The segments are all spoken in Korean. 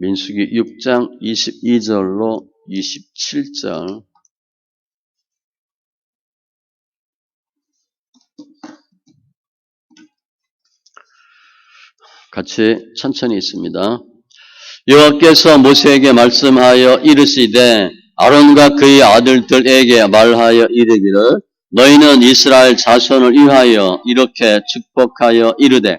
민수기 6장 22절로 27절. 같이 천천히 있습니다. 여호와께서 모세에게 말씀하여 이르시되 아론과 그의 아들들에게 말하여 이르기를 너희는 이스라엘 자손을 위하여 이렇게 축복하여 이르되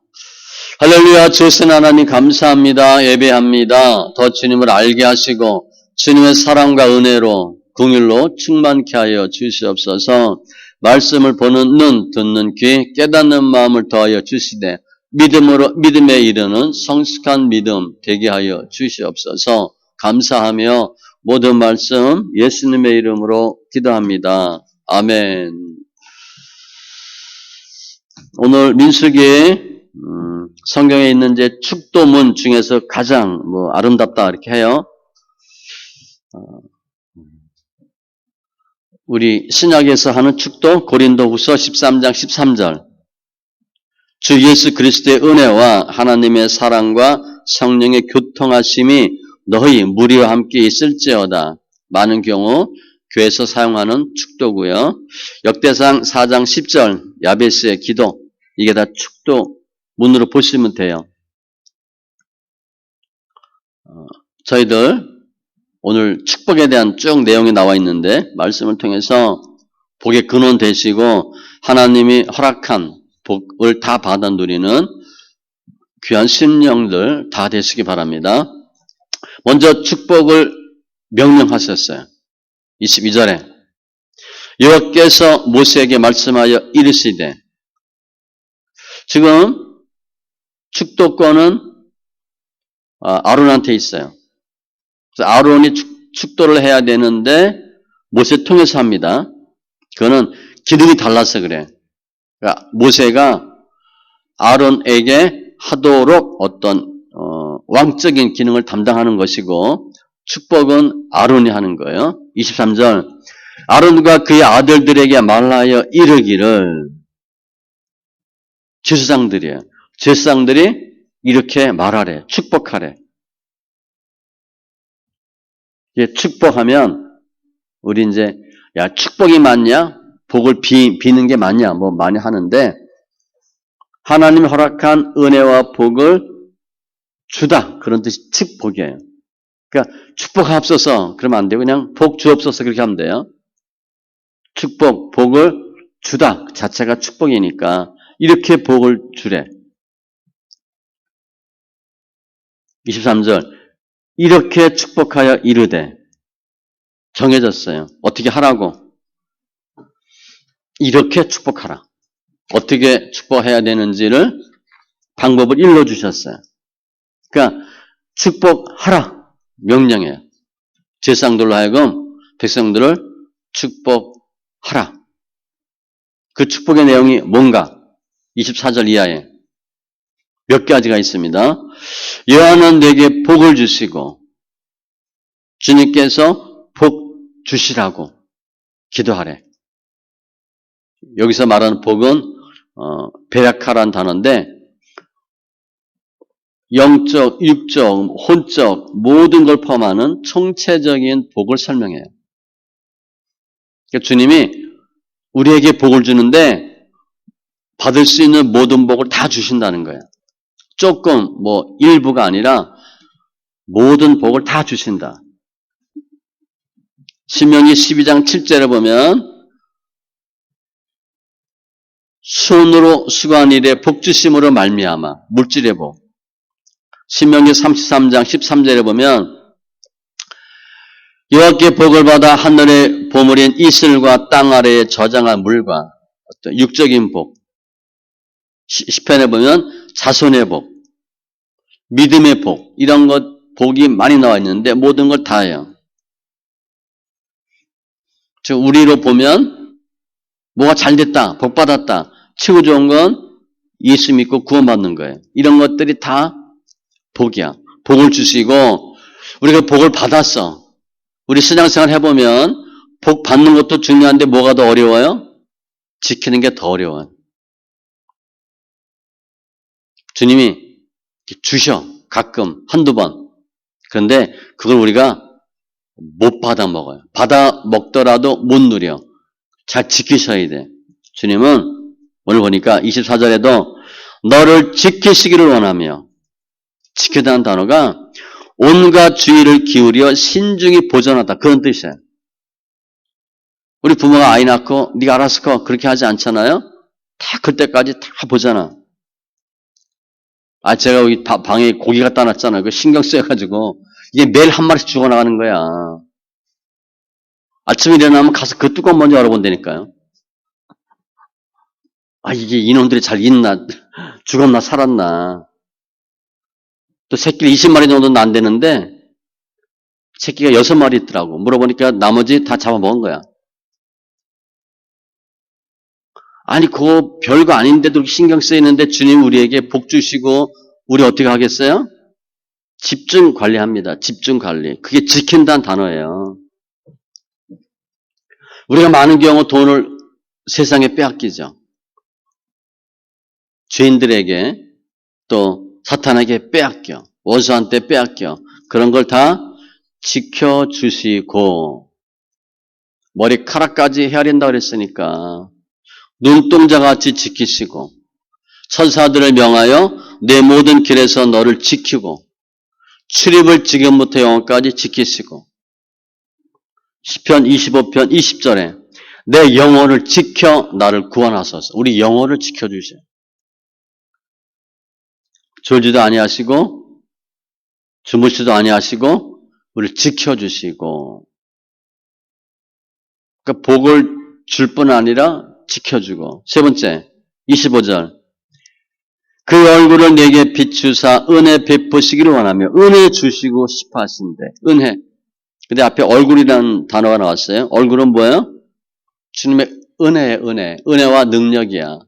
할렐루야, 주신 하나님 감사합니다. 예배합니다. 더 주님을 알게 하시고 주님의 사랑과 은혜로 궁율로 충만케 하여 주시옵소서. 말씀을 보는 눈, 듣는 귀, 깨닫는 마음을 더하여 주시되 믿음으로 믿음에 이르는 성숙한 믿음 되게 하여 주시옵소서. 감사하며 모든 말씀 예수님의 이름으로 기도합니다. 아멘. 오늘 민수기 음, 성경에 있는 이제 축도문 중에서 가장 뭐 아름답다 이렇게 해요. 어, 우리 신약에서 하는 축도 고린도후서 13장 13절. 주 예수 그리스도의 은혜와 하나님의 사랑과 성령의 교통하심이 너희 무리와 함께 있을지어다. 많은 경우 교회에서 사용하는 축도고요. 역대상 4장 10절 야베스의 기도 이게 다 축도 문으로 보시면 돼요. 어, 저희들 오늘 축복에 대한 쭉 내용이 나와 있는데 말씀을 통해서 복의 근원 되시고 하나님이 허락한 복을 다 받아 누리는 귀한 심령들 다 되시기 바랍니다. 먼저 축복을 명령하셨어요. 22절에 여호와께서 모세에게 말씀하여 이르시되 지금 축도권은 아론한테 있어요. 그래서 아론이 축 도를 해야 되는데 모세 통해서 합니다. 그거는 기능이 달라서 그래. 그러니까 모세가 아론에게 하도록 어떤 어, 왕적인 기능을 담당하는 것이고 축복은 아론이 하는 거예요. 23절 아론과 그의 아들들에게 말하여 이르기를 제사장들이에요. 제사장들이 이렇게 말하래. 축복하래. 예, 축복하면 우리 이제 야 축복이 맞냐? 복을 비, 비는 게 맞냐? 뭐 많이 하는데 하나님 허락한 은혜와 복을 주다 그런 뜻이 축복이에요. 그러니까 축복하옵소서 그러면 안 되고 그냥 복 주옵소서 그렇게 하면 돼요. 축복 복을 주다 그 자체가 축복이니까 이렇게 복을 주래. 23절 이렇게 축복하여 이르되 정해졌어요. 어떻게 하라고? 이렇게 축복하라. 어떻게 축복해야 되는지를 방법을 일러 주셨어요. 그러니까 축복하라 명령해요. 제상들로 하여금 백성들을 축복하라. 그 축복의 내용이 뭔가? 24절 이하에 몇 가지가 있습니다. 여호와는 내게 복을 주시고 주님께서 복 주시라고 기도하래. 여기서 말하는 복은 어, 베라카란 단어인데 영적, 육적, 혼적 모든 걸 포함하는 총체적인 복을 설명해요. 그러니까 주님이 우리에게 복을 주는데 받을 수 있는 모든 복을 다 주신다는 거예요. 조금 뭐 일부가 아니라 모든 복을 다 주신다. 신명기 12장 7절에 보면 손으로 수고한 일에 복주심으로 말미암아 물질의 복. 신명기 33장 13절에 보면 여호와께 복을 받아 하늘의 보물인 이슬과 땅 아래에 저장한 물과 어떤 육적인 복. 시편에 보면 자손의 복, 믿음의 복 이런 것 복이 많이 나와 있는데 모든 걸다 해요. 즉 우리로 보면 뭐가 잘 됐다, 복 받았다. 최고 좋은 건 예수 믿고 구원받는 거예요. 이런 것들이 다 복이야. 복을 주시고 우리가 복을 받았어. 우리 신앙생활 해보면 복 받는 것도 중요한데 뭐가 더 어려워요? 지키는 게 더 어려워요. 주님이 주셔. 가끔 한두 번. 그런데 그걸 우리가 못 받아 먹어요. 받아 먹더라도 못 누려. 잘 지키셔야 돼. 주님은 오늘 보니까 24절에도 너를 지키시기를 원하며 지키다는 단어가 온갖 주의를 기울여 신중히 보존하다 그런 뜻이에요. 우리 부모가 아이 낳고 네가 알아서 커 그렇게 하지 않잖아요. 다 그때까지 다 보잖아. 아 제가 여기 바- 방에 고기 갖다 놨잖아요. 그 신경 쓰여가지고 이게 매일 한 마리씩 죽어나가는 거야. 아침에 일어나면 가서 그 뚜껑 먼저 열어본다니까요. 아, 이게 이놈들이 잘 있나, 죽었나, 살았나. 또 새끼를 20마리 정도는 안 되는데, 새끼가 6마리 있더라고. 물어보니까 나머지 다 잡아먹은 거야. 아니, 그거 별거 아닌데도 신경 쓰이는데 주님 우리에게 복 주시고, 우리 어떻게 하겠어요? 집중 관리합니다. 집중 관리. 그게 지킨다는 단어예요. 우리가 많은 경우 돈을 세상에 빼앗기죠. 죄인들에게 또 사탄에게 빼앗겨. 원수한테 빼앗겨. 그런 걸 다 지켜주시고 머리카락까지 헤아린다 그랬으니까 눈동자 같이 지키시고 천사들을 명하여 내 모든 길에서 너를 지키고 출입을 지금부터 영원까지 지키시고 시편 25편 20절에 내 영혼을 지켜 나를 구원하소서. 우리 영혼을 지켜 주세요. 졸지도 아니하시고 주무시도 아니하시고 우리를 지켜 주시고 그러니까 복을 줄 뿐 아니라 지켜주고 세 번째 25절 그 얼굴을 내게 비추사 은혜 베푸시기를 원하며 은혜 주시고 싶어 하신대 은혜 근데 앞에 얼굴이라는 단어가 나왔어요 얼굴은 뭐예요? 주님의 은혜의 은혜 은혜와 능력이야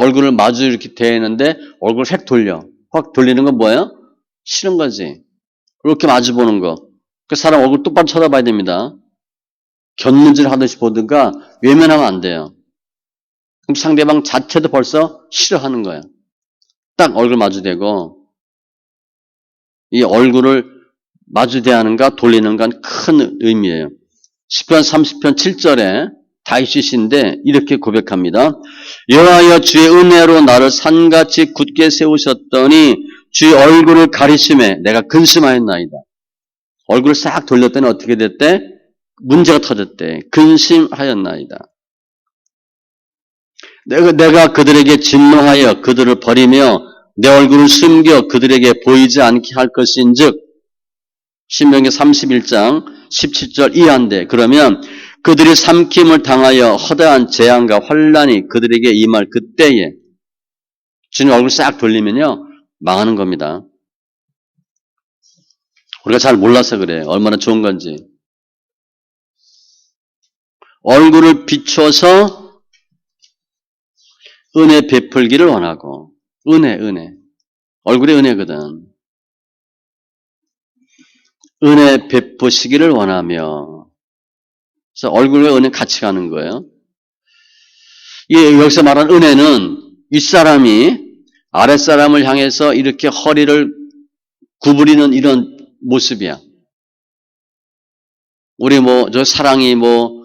얼굴을 마주 이렇게 대는데 얼굴 획 돌려. 확 돌리는 건 뭐예요? 싫은 거지. 이렇게 마주 보는 거. 그 사람 얼굴 똑바로 쳐다봐야 됩니다. 견문질 하듯이 보든가 외면하면 안 돼요. 그럼 상대방 자체도 벌써 싫어하는 거예요. 딱 얼굴 마주대고 이 얼굴을 마주대하는가 돌리는 건큰 의미예요. 10편 30편 7절에 다이시신데 이렇게 고백합니다. 여호와여 주의 은혜로 나를 산같이 굳게 세우셨더니 주의 얼굴을 가리심에 내가 근심하였나이다. 얼굴을 싹 돌렸더니 어떻게 됐대? 문제가 터졌대. 근심하였나이다. 내가, 내가 그들에게 진노하여 그들을 버리며 내 얼굴을 숨겨 그들에게 보이지 않게 할 것인 즉, 신명기 31장 17절 이하인데, 그러면 그들이 삼킴을 당하여 허다한 재앙과 환란이 그들에게 임할 그때에 주님 얼굴 싹 돌리면요 망하는 겁니다. 우리가 잘 몰라서 그래. 얼마나 좋은 건지. 얼굴을 비춰서 은혜 베풀기를 원하고 은혜 은혜 얼굴이 은혜거든. 은혜 베푸시기를 원하며 그래서 얼굴과 은혜 같이 가는 거예요. 예, 여기서 말한 은혜는 윗사람이 아랫사람을 향해서 이렇게 허리를 구부리는 이런 모습이야. 우리 뭐, 저 사랑이 뭐,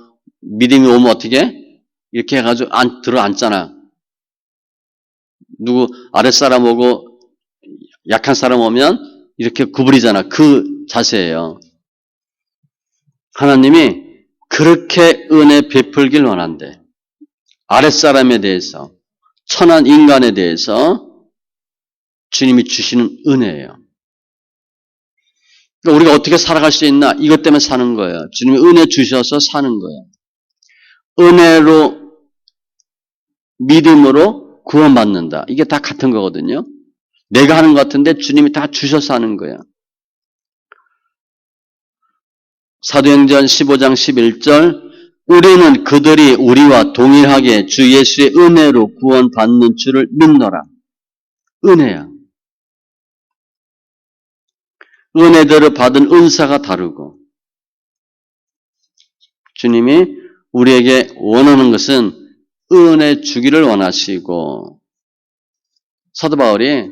믿음이 오면 어떻게? 이렇게 해가지고 안, 들어 앉잖아. 누구 아랫사람 오고 약한 사람 오면 이렇게 구부리잖아. 그 자세예요. 하나님이 그렇게 은혜 베풀길 원한대. 아랫사람에 대해서, 천한 인간에 대해서 주님이 주시는 은혜예요. 그러니까 우리가 어떻게 살아갈 수 있나? 이것 때문에 사는 거예요. 주님이 은혜 주셔서 사는 거예요. 은혜로, 믿음으로 구원받는다. 이게 다 같은 거거든요. 내가 하는 것 같은데 주님이 다 주셔서 하는 거야. 사도행전 15장 11절 우리는 그들이 우리와 동일하게 주 예수의 은혜로 구원받는 줄을 믿노라. 은혜야. 은혜대로 받은 은사가 다르고 주님이 우리에게 원하는 것은 은혜 주기를 원하시고 사도 바울이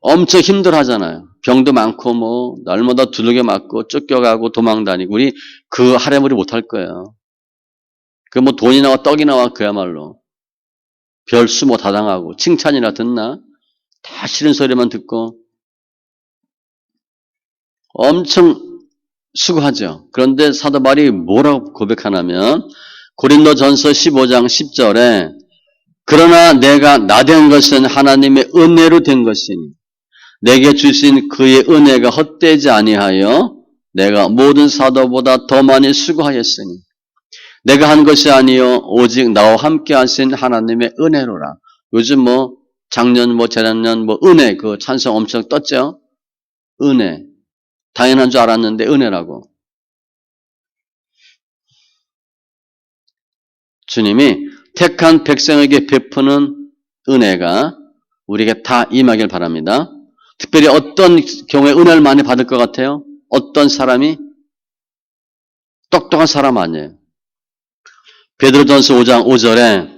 엄청 힘들어 하잖아요. 병도 많고 뭐 날마다 두들겨 맞고 쫓겨가고 도망다니고 우리 그 하렘 우리 못할 거예요. 그 뭐 돈이 나와 떡이 나와 그야말로 별수 뭐 다 당하고 칭찬이나 듣나 다 싫은 소리만 듣고 엄청 수고하죠. 그런데 사도 바울이 뭐라고 고백하냐면 고린도 전서 15장 10절에 그러나 내가 나 된 것은 하나님의 은혜로 된 것이니 내게 주신 그의 은혜가 헛되지 아니하여 내가 모든 사도보다 더 많이 수고하였으니 내가 한 것이 아니요 오직 나와 함께 하신 하나님의 은혜로라. 요즘 뭐 작년 뭐 재작년 뭐 은혜 그 찬성 엄청 떴죠. 은혜 당연한 줄 알았는데 은혜라고. 주님이 택한 백성에게 베푸는 은혜가 우리에게 다 임하길 바랍니다. 특별히 어떤 경우에 은혜를 많이 받을 것 같아요? 어떤 사람이? 똑똑한 사람 아니에요. 베드로전서 5장 5절에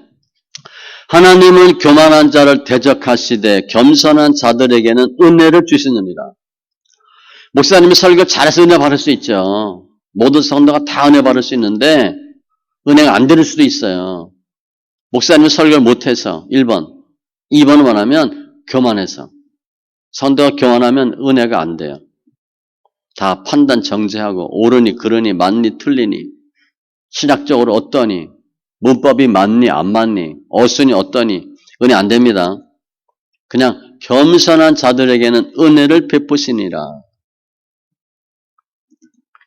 하나님은 교만한 자를 대적하시되 겸손한 자들에게는 은혜를 주시느니라. 목사님이 설교 잘해서 은혜 받을 수 있죠. 모든 성도가 다 은혜 받을 수 있는데 은혜가 안 되는 수도 있어요. 목사님이 설교를 못해서 1번, 2번은 뭐냐면 교만해서 성도가 교만하면 은혜가 안 돼요. 다 판단 정제하고 옳으니 그러니 맞니 틀리니 신학적으로 어떠니 문법이 맞니 안 맞니 어순이 어떠니 은혜 안 됩니다. 그냥 겸손한 자들에게는 은혜를 베푸시니라.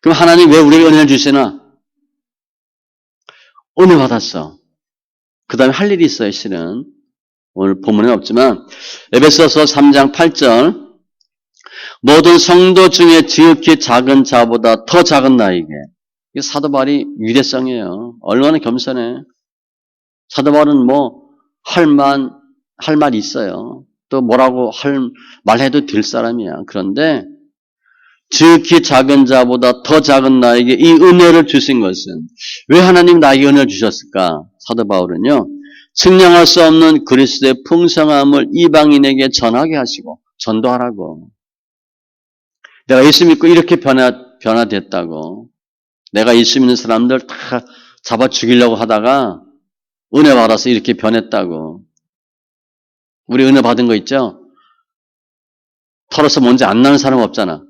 그럼 하나님 왜 우리에게 은혜를 주시나? 은혜 받았어. 그 다음에 할 일이 있어요, 실은. 오늘 본문에 없지만, 에베소서 3장 8절, 모든 성도 중에 지극히 작은 자보다 더 작은 나에게. 이게 사도발이 위대성이에요. 얼마나 겸손해. 사도발은 뭐, 할 만, 할 말이 있어요. 또 뭐라고 할, 말해도 될 사람이야. 그런데, 지극히 작은 자보다 더 작은 나에게 이 은혜를 주신 것은 왜 하나님 나에게 은혜를 주셨을까? 사도 바울은요. 측량할 수 없는 그리스도의 풍성함을 이방인에게 전하게 하시고 전도하라고. 내가 예수 믿고 이렇게 변화, 변화됐다고. 내가 예수 믿는 사람들 다 잡아 죽이려고 하다가 은혜 받아서 이렇게 변했다고. 우리 은혜 받은 거 있죠? 털어서 뭔지 안 나는 사람 없잖아.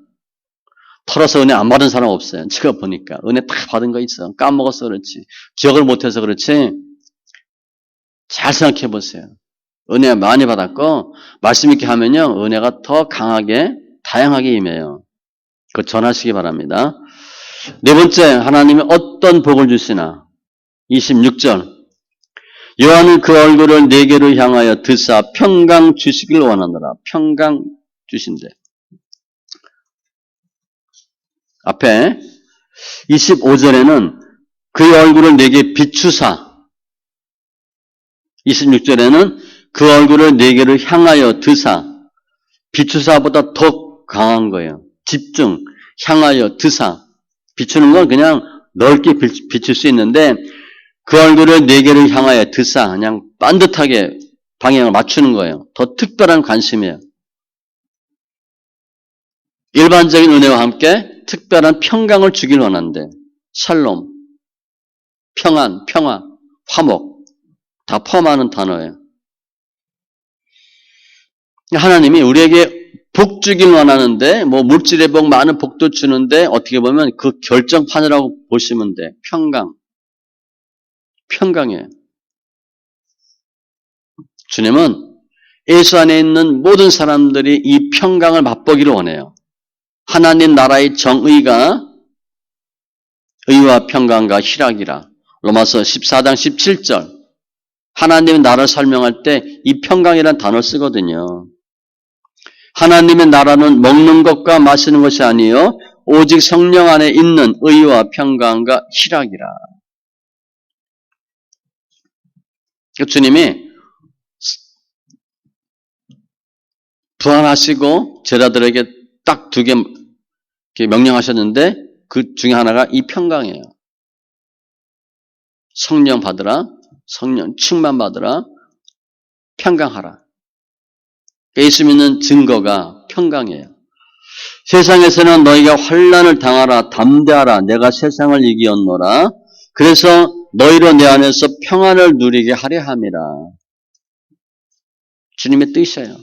털어서 은혜 안 받은 사람 없어요. 제가 보니까. 은혜 다 받은 거 있어. 까먹어서 그렇지. 기억을 못해서 그렇지. 잘 생각해 보세요. 은혜 많이 받았고, 말씀 있게 하면요, 은혜가 더 강하게, 다양하게 임해요. 그 전하시기 바랍니다. 네 번째, 하나님이 어떤 복을 주시나? 26절. 요한은 그 얼굴을 네개로 향하여 드사 평강 주시길 원하노라. 평강 주신대. 앞에 25절에는 그의 얼굴을 내게 비추사 26절에는 그 얼굴을 내게를 향하여 드사 비추사보다 더 강한 거예요. 집중, 향하여 드사 비추는 건 그냥 넓게 비출 수 있는데 그 얼굴을 네개를 향하여 드사 그냥 반듯하게 방향을 맞추는 거예요. 더 특별한 관심이에요. 일반적인 은혜와 함께 특별한 평강을 주길 원한대. 샬롬, 평안, 평화, 화목 다 포함하는 단어예요. 하나님이 우리에게 복 주길 원하는데 뭐 물질의 복 많은 복도 주는데 어떻게 보면 그 결정판이라고 보시면 돼. 평강. 평강이에요. 주님은 예수 안에 있는 모든 사람들이 이 평강을 맛보기를 원해요. 하나님 나라의 정의가 의와 평강과 희락이라. 로마서 14장 17절. 하나님의 나라를 설명할 때 이 평강이라는 단어를 쓰거든요. 하나님의 나라는 먹는 것과 마시는 것이 아니요 오직 성령 안에 있는 의와 평강과 희락이라. 주님이 부활하시고 제자들에게 딱 두 개 명령하셨는데 그 중에 하나가 이 평강이에요. 성령 받으라, 성령 충만 받으라, 평강하라. 예수 믿는 증거가 평강이에요. 세상에서는 너희가 환란을 당하라, 담대하라, 내가 세상을 이기었노라. 그래서 너희로 내 안에서 평안을 누리게 하려 함이라. 주님의 뜻이에요.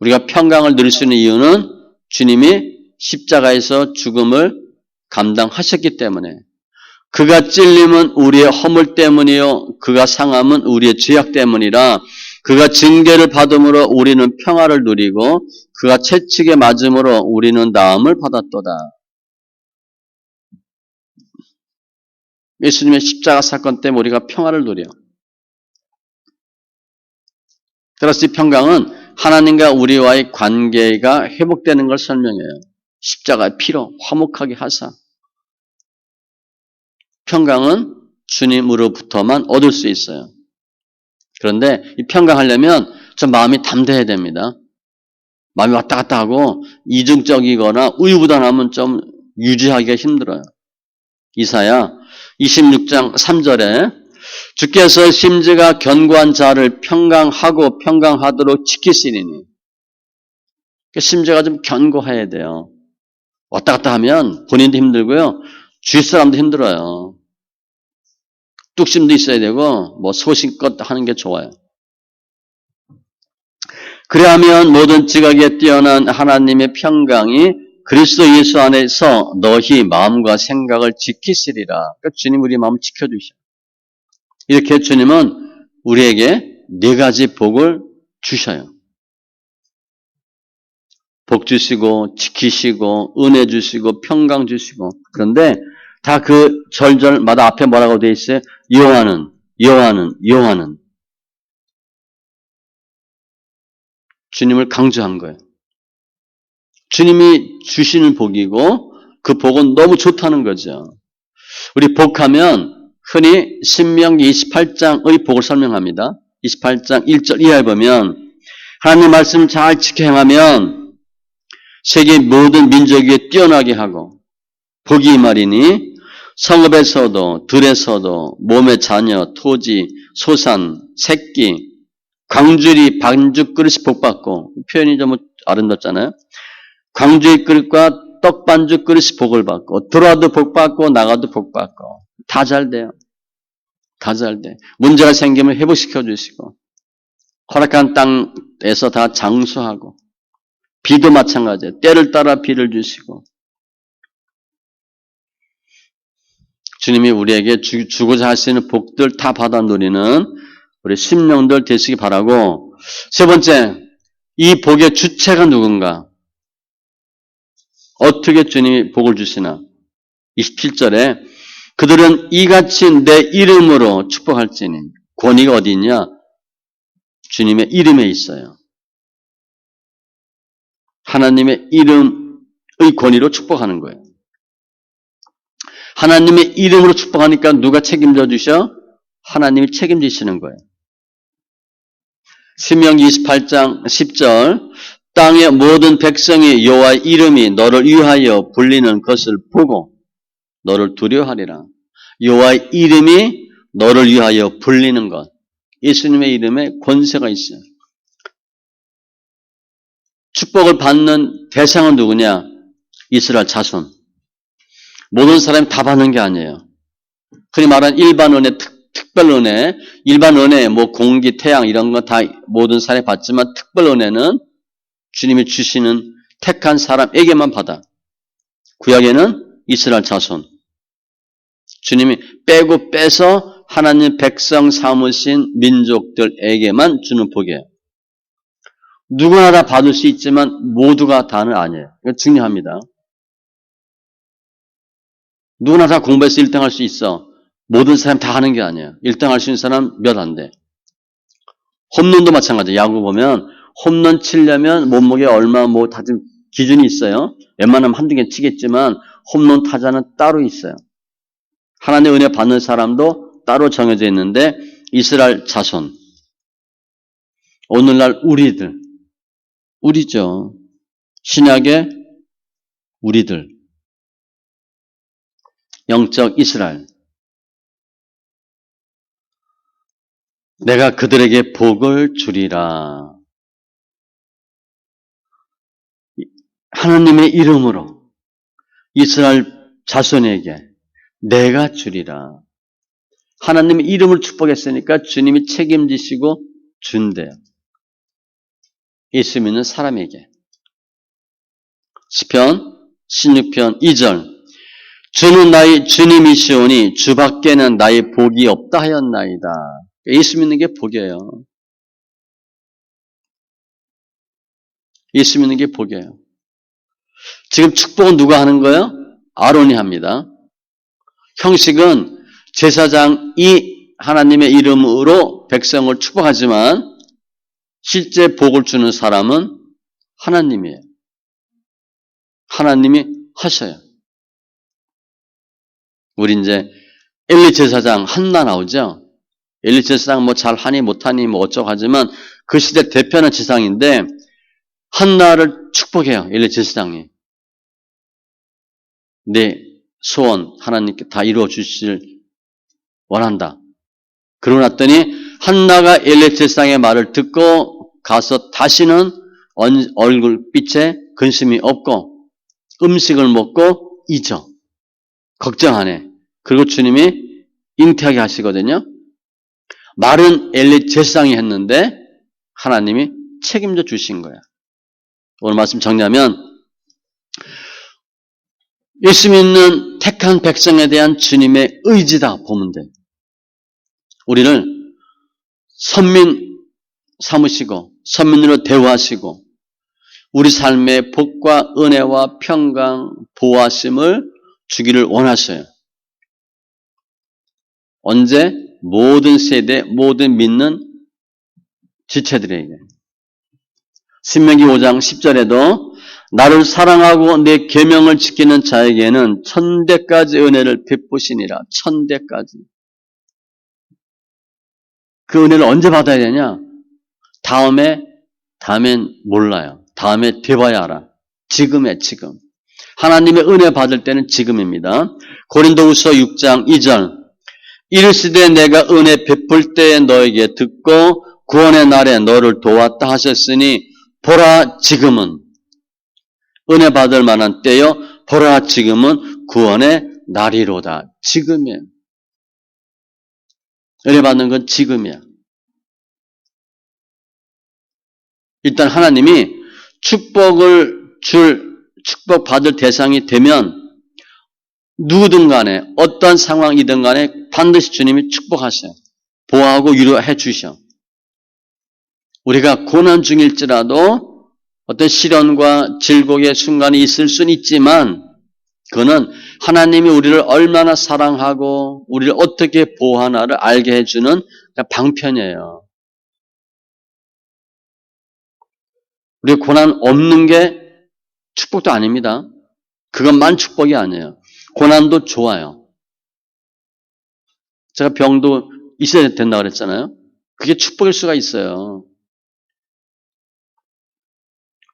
우리가 평강을 누릴 수 있는 이유는 주님이 십자가에서 죽음을 감당하셨기 때문에 그가 찔림은 우리의 허물 때문이요 그가 상함은 우리의 죄악 때문이라 그가 징계를 받음으로 우리는 평화를 누리고 그가 채찍에 맞음으로 우리는 나음을 받았도다. 예수님의 십자가 사건 때문에 우리가 평화를 누려. 그래서 이 평강은 하나님과 우리와의 관계가 회복되는 걸 설명해요. 십자가의 피로 화목하게 하사. 평강은 주님으로부터만 얻을 수 있어요. 그런데 이 평강하려면 좀 마음이 담대해야 됩니다. 마음이 왔다 갔다 하고 이중적이거나 우유부단하면 좀 유지하기가 힘들어요. 이사야 26장 3절에 주께서 심지가 견고한 자를 평강하고 평강하도록 지키시리니 심지가 좀 견고해야 돼요. 왔다 갔다 하면 본인도 힘들고요. 주위 사람도 힘들어요. 뚝심도 있어야 되고 뭐 소신껏 하는 게 좋아요. 그래야면 모든 지각에 뛰어난 하나님의 평강이 그리스도 예수 안에서 너희 마음과 생각을 지키시리라. 그러니까 주님 우리 마음 지켜주셔. 이렇게 주님은 우리에게 네 가지 복을 주셔요. 복 주시고 지키시고 은혜 주시고 평강 주시고 그런데 다 그 절절마다 앞에 뭐라고 되어 있어요? 여호와는 여호와는 여호와는 주님을 강조한 거예요. 주님이 주시는 복이고 그 복은 너무 좋다는 거죠. 우리 복하면 흔히 신명기 28장의 복을 설명합니다. 28장 1절 이하에 보면 하나님 말씀 잘 지켜 행하면 세계 모든 민족 위에 뛰어나게 하고 복이 말이니 성읍에서도 들에서도 몸의 자녀, 토지, 소산, 새끼, 광주리 반죽 그릇이 복받고 표현이 좀 아름답잖아요. 광주리 그릇과 떡 반죽 그릇이 복을 받고 들어와도 복받고 나가도 복받고 다 잘 돼요. 다잘 돼. 문제가 생기면 회복시켜 주시고 허락한 땅에서 다 장수하고 비도 마찬가지예요. 때를 따라 비를 주시고 주님이 우리에게 주, 주고자 하시는 복들 다 받아 누리는 우리 심령들 되시기 바라고 세 번째 이 복의 주체가 누군가 어떻게 주님이 복을 주시나 27절에 그들은 이같이 내 이름으로 축복할지니 권위가 어디 있냐 주님의 이름에 있어요 하나님의 이름의 권위로 축복하는 거예요 하나님의 이름으로 축복하니까 누가 책임져 주셔? 하나님이 책임지시는 거예요. 신명 28장 10절 땅의 모든 백성이 여호와의 이름이 너를 위하여 불리는 것을 보고 너를 두려워하리라. 여호와의 이름이 너를 위하여 불리는 것. 예수님의 이름에 권세가 있어요. 축복을 받는 대상은 누구냐? 이스라엘 자손. 모든 사람이 다 받는 게 아니에요. 흔히 말하는 일반 은혜, 특, 별 은혜, 일반 은혜, 뭐 공기, 태양 이런 거다 모든 사람이 받지만 특별 은혜는 주님이 주시는 택한 사람에게만 받아. 구약에는 이스라엘 자손. 주님이 빼고 빼서 하나님 백성 삼으신 민족들에게만 주는 복이에요. 누구나 다 받을 수 있지만 모두가 다는 아니에요. 이거 중요합니다. 누구나 다 공부해서 1등 할 수 있어. 모든 사람 다 하는 게 아니야. 1등 할 수 있는 사람 몇 안 돼. 홈런도 마찬가지. 야구 보면 홈런 치려면 몸무게 얼마 뭐 다짐 기준이 있어요. 웬만하면 한두 개 치겠지만 홈런 타자는 따로 있어요. 하나님의 은혜 받는 사람도 따로 정해져 있는데 이스라엘 자손 오늘날 우리들 우리죠. 신약의 우리들 영적 이스라엘 내가 그들에게 복을 주리라. 하나님의 이름으로 이스라엘 자손에게 내가 주리라. 하나님의 이름을 축복했으니까 주님이 책임지시고 준대요. 예수 믿는 사람에게. 시편 16편 2절 주는 나의 주님이시오니 주밖에는 나의 복이 없다 하였나이다. 예수 믿는 게 복이에요. 예수 믿는 게 복이에요. 지금 축복은 누가 하는 거예요? 아론이 합니다. 형식은 제사장이 하나님의 이름으로 백성을 축복하지만 실제 복을 주는 사람은 하나님이에요. 하나님이 하셔요. 우리 이제 엘리 제사장 한나 나오죠? 엘리 제사장 뭐 잘하니 못하니 뭐 어쩌고 하지만 그 시대 대표는 지상인데 한나를 축복해요. 엘리 제사장이. 내 소원 하나님께 다 이루어 주실 원한다. 그러고 났더니 한나가 제사장의 말을 듣고 가서 다시는 얼굴빛에 근심이 없고 음식을 먹고 잊어. 걱정 안 해. 그리고 주님이 잉태하게 하시거든요. 말은 엘리 제사장이 했는데 하나님이 책임져 주신 거야. 오늘 말씀 정리하면 예수 믿는 택한 백성에 대한 주님의 의지다 보면 돼. 우리를 선민 삼으시고 선민으로 대우하시고 우리 삶의 복과 은혜와 평강, 보호하심을 주기를 원하셔요. 언제? 모든 세대, 모든 믿는 지체들에게. 신명기 5장 10절에도 나를 사랑하고 내 계명을 지키는 자에게는 천대까지 은혜를 베푸시니라. 천대까지. 그 은혜를 언제 받아야 되냐? 다음에, 다음엔 몰라요. 다음에 돼봐야 알아. 지금에 지금. 하나님의 은혜 받을 때는 지금입니다. 고린도후서 6장 2절. 이르시되 내가 은혜 베풀 때에 너에게 듣고 구원의 날에 너를 도왔다 하셨으니 보라 지금은 은혜 받을 만한 때요 보라 지금은 구원의 날이로다. 지금이야. 은혜 받는 건 지금이야. 일단 하나님이 축복을 줄 축복 받을 대상이 되면 누구든 간에 어떤 상황이든 간에 반드시 주님이 축복하셔요. 보호하고 위로해 주셔. 우리가 고난 중일지라도 어떤 시련과 질곡의 순간이 있을 수는 있지만 그거는 하나님이 우리를 얼마나 사랑하고 우리를 어떻게 보호하나를 알게 해주는 방편이에요. 우리 고난 없는 게 축복도 아닙니다. 그것만 축복이 아니에요. 고난도 좋아요. 제가 병도 있어야 된다 그랬잖아요. 그게 축복일 수가 있어요.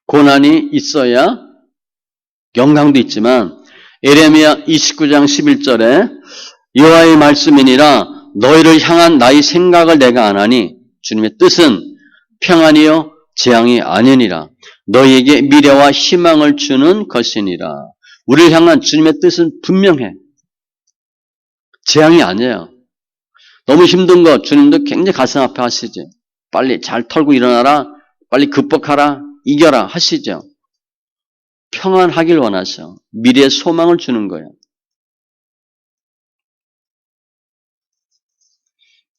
고난이 있어야 영광도 있지만 에레미야 29장 11절에 여호와의 말씀이니라 너희를 향한 나의 생각을 내가 안 하니 주님의 뜻은 평안이요 재앙이 아니니라. 너희에게 미래와 희망을 주는 것이니라. 우리를 향한 주님의 뜻은 분명해. 재앙이 아니에요. 너무 힘든 거 주님도 굉장히 가슴 아파 하시지. 빨리 잘 털고 일어나라. 빨리 극복하라 이겨라 하시죠. 평안하길 원하셔. 미래의 소망을 주는 거예요.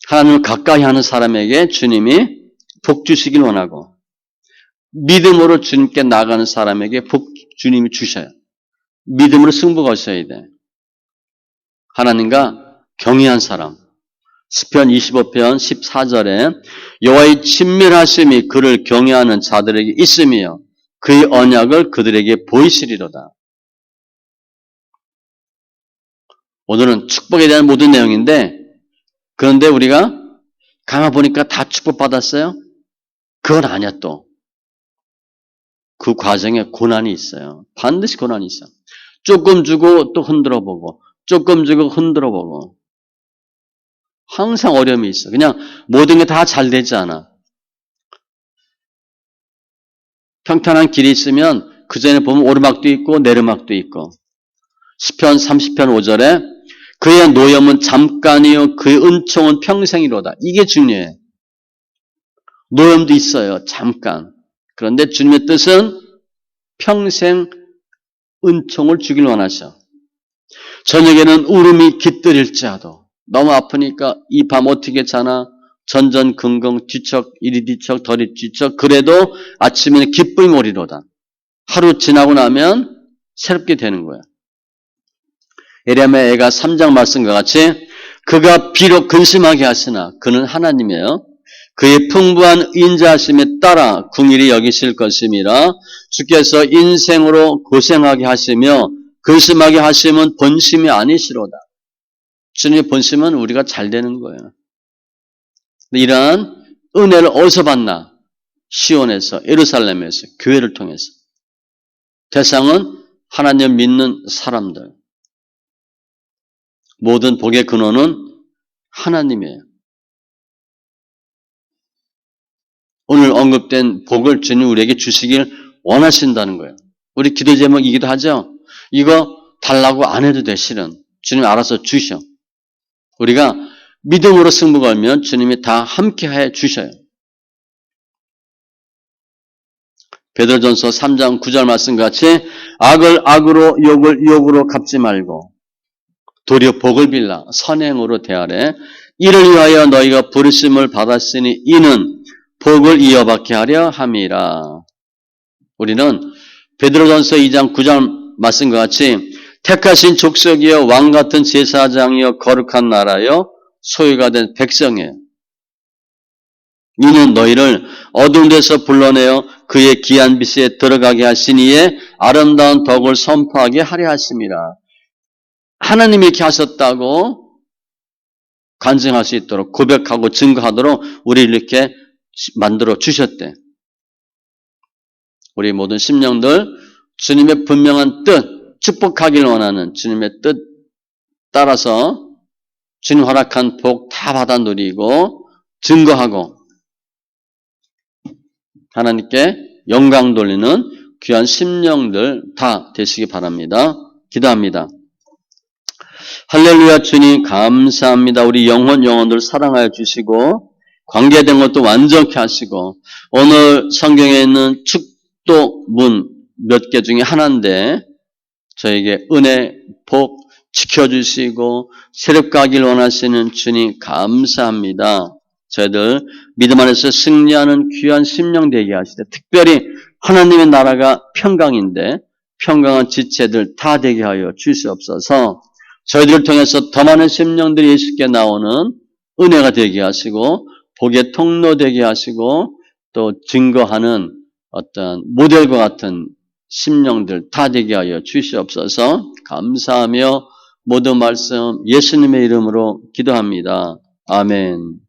하나님을 가까이 하는 사람에게 주님이 복 주시길 원하고 믿음으로 주님께 나가는 사람에게 복 주님이 주셔요. 믿음으로 승부 거셔야 돼. 하나님과 경의한 사람, 시편 25편 14절에 여호와의 친밀하심이 그를 경외하는 자들에게 있으며 그의 언약을 그들에게 보이시리로다. 오늘은 축복에 대한 모든 내용인데 그런데 우리가 가만 보니까 다 축복받았어요? 그건 아니야 또. 그 과정에 고난이 있어요. 반드시 고난이 있어. 조금 주고 또 흔들어 보고, 조금 주고 흔들어 보고. 항상 어려움이 있어. 그냥 모든 게 다 잘 되지 않아. 평탄한 길이 있으면 그 전에 보면 오르막도 있고 내르막도 있고. 시편 30편 5절에 그의 노염은 잠깐이요 그의 은총은 평생이로다. 이게 중요해. 노염도 있어요. 잠깐. 그런데 주님의 뜻은 평생 은총을 주길 원하셔. 저녁에는 울음이 깃들일지라도 너무 아프니까 이 밤 어떻게 자나 전전긍긍 뒤척 이리 뒤척 더리 뒤척 그래도 아침에는 기쁨이 오리로다. 하루 지나고 나면 새롭게 되는 거야. 에레미야 애가 3장 말씀과 같이 그가 비록 근심하게 하시나 그는 하나님이에요. 그의 풍부한 인자하심에 따라 궁일이 여기실 것임이라 주께서 인생으로 고생하게 하시며 근심하게 하시면 본심이 아니시로다. 주님의 본심은 우리가 잘 되는 거예요. 이러한 은혜를 어디서 받나? 시온에서, 예루살렘에서, 교회를 통해서. 대상은 하나님 믿는 사람들. 모든 복의 근원은 하나님이에요. 오늘 언급된 복을 주님 우리에게 주시길 원하신다는 거예요. 우리 기도 제목이기도 하죠. 이거 달라고 안 해도 돼, 실은. 주님 알아서 주셔. 우리가 믿음으로 승부 걸면 주님이 다 함께 해 주셔요. 베드로전서 3장 9절 말씀 같이 악을 악으로 욕을 욕으로 갚지 말고 도리어 복을 빌라 선행으로 대하래 이를 위하여 너희가 부르심을 받았으니 이는 복을 이어받게 하려 함이라. 우리는 베드로전서 2장 9절 말씀과 같이 택하신 족속이여 왕 같은 제사장이여 거룩한 나라여 소유가 된 백성이에요. 이는 너희를 어두운 데서 불러내어 그의 귀한 빛에 들어가게 하시니에 아름다운 덕을 선포하게 하려 하심이라. 하나님이 이렇게 하셨다고 간증할 수 있도록 고백하고 증거하도록 우리를 이렇게 만들어 주셨대. 우리 모든 심령들 주님의 분명한 뜻, 축복하길 원하는 주님의 뜻 따라서 주님 허락한 복 다 받아 누리고 증거하고 하나님께 영광 돌리는 귀한 심령들 다 되시기 바랍니다. 기도합니다. 할렐루야 주님 감사합니다. 우리 영혼 영혼들 사랑하여 주시고 관계된 것도 완전케 하시고 오늘 성경에 있는 축도문 몇 개 중에 하나인데 저에게 은혜, 복 지켜주시고 하길 원하시는 주님 감사합니다. 저희들 믿음 안에서 승리하는 귀한 심령 되게 하시되 특별히 하나님의 나라가 평강인데 평강한 지체들 다 되게 하여 주시옵소서 저희들을 통해서 더 많은 심령들이 예수께 나오는 은혜가 되게 하시고 복의 통로 되게 하시고 또 증거하는 어떤 모델과 같은 심령들 다 되게 하여 주시옵소서 감사하며 모든 말씀 예수님의 이름으로 기도합니다. 아멘.